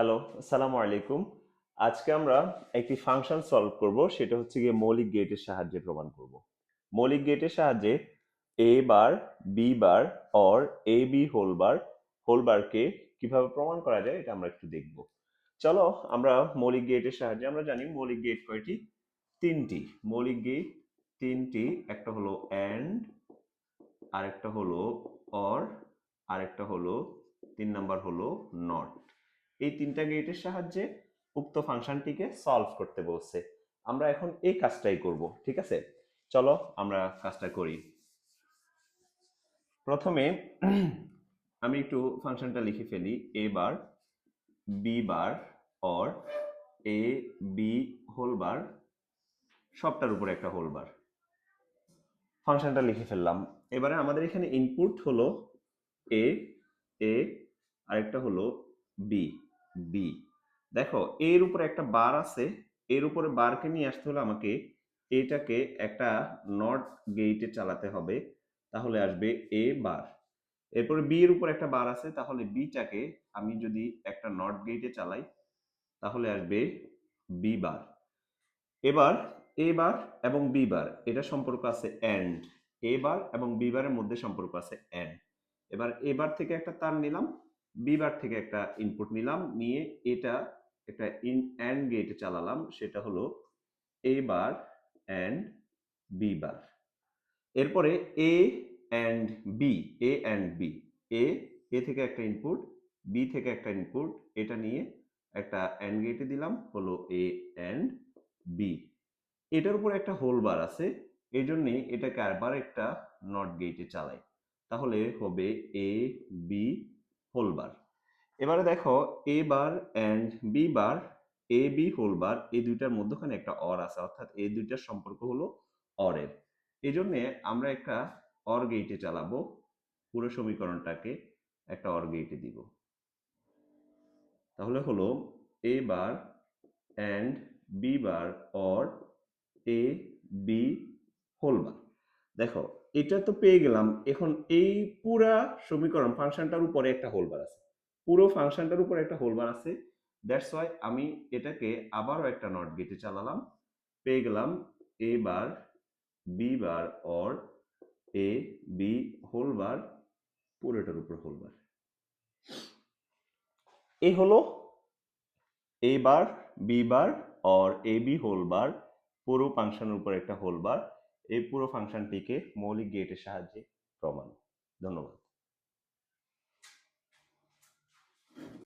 Hello, আসসালামু আলাইকুম। আজকে আমরা একটি ফাংশন সলভ করব, সেটা হচ্ছে গিয়ে মৌলিক গেটের সাহায্যে প্রমাণ করব। মৌলিক গেটের সাহায্যে A bar B bar or A B whole bar whole বারকে কীভাবে প্রমাণ করা যায়, এটা আমরা একটু দেখব। চলো, আমরা মৌলিক গেটের সাহায্যে, আমরা জানি মৌলিক গেট কয়টি? তিনটি। মৌলিক গেট তিনটি, একটা হলো অ্যান্ড আরেকটা হলো অর আরেকটা হলো, তিন নাম্বার হলো নট এই তিনটা গেটের সাহায্যে উক্ত ফাংশনটিকে সলভ করতে বলছে। আমরা এখন এই কাজটাই করব, ঠিক আছে? চলো আমরা কাজটা করি। প্রথমে আমি একটু ফাংশনটা লিখে ফেলি A bar B bar or A B whole bar সবটার উপরে একটা হোল বার ফাংশনটা লিখে ফেললাম। এবারে আমাদের এখানে ইনপুট হলো এ এ আরেকটা হলো বি বি দেখো, এর উপরে একটা বার আছে, এর উপরে বারকে নিয়ে আসতে হলে আমাকে এটাকে একটা নট গেটে চালাতে হবে, তাহলে আসবে এ বার। এরপরে বি এর উপর একটা বার আছে, তাহলে বিটাকে আমি যদি একটা নট গেটে চালাই, তাহলে আসবে বি বার। এবার এ বার এবং বি বার, এটা সম্পর্ক আছে এন্ড এ বার এবং বি বারের মধ্যে সম্পর্ক আছে এন্ড এবার এবার থেকে একটা তার নিলাম বিবার থেকে একটা ইনপুট নিলাম, নিয়ে এটা একটা ইন অ্যান্ড গেটে চালালাম, সেটা হলো A bar and B bar এরপরে A and B A and B A A থেকে একটা ইনপুট বি থেকে একটা ইনপুট এটা নিয়ে একটা অ্যান্ড গেটে দিলাম, হলো এ অ্যান্ড বি এটার উপর একটা হোল বার আছে, এই জন্যে এটাকে আবার একটা নট গেটে চালাই। তাহলে হবে এ বি হোল বার এবারে দেখো A bar and B bar A B whole bar এই দুইটার মধ্যখানে একটা অর আছে, অর্থাৎ এই দুইটার সম্পর্ক হলো অরের এই জন্যে আমরা একটা অর গেটে চালাবো, পুরো সমীকরণটাকে একটা অর গেটে দিব। তাহলে হলো A bar and B bar or A B whole bar দেখো এটা তো পেয়ে গেলাম। এখন এই পুরা সমীকরণ ফাংশনটার উপরে একটা হোলবার আছে। পুরো ফাংশনটার উপরে একটা হোলবার আছে। দ্যাটস ওয়াই আমি এটাকে আবারও একটা নট গেটে চালালাম। পেয়ে গেলাম A bar B bar or A B whole bar পুরোটার উপর হোল বার এই হলো A bar B bar or A B whole bar পুরো ফাংশনের উপর একটা হোল বার এই পুরো ফাংশনটিকে মৌলিক গেটের সাহায্যে প্রমাণ। ধন্যবাদ।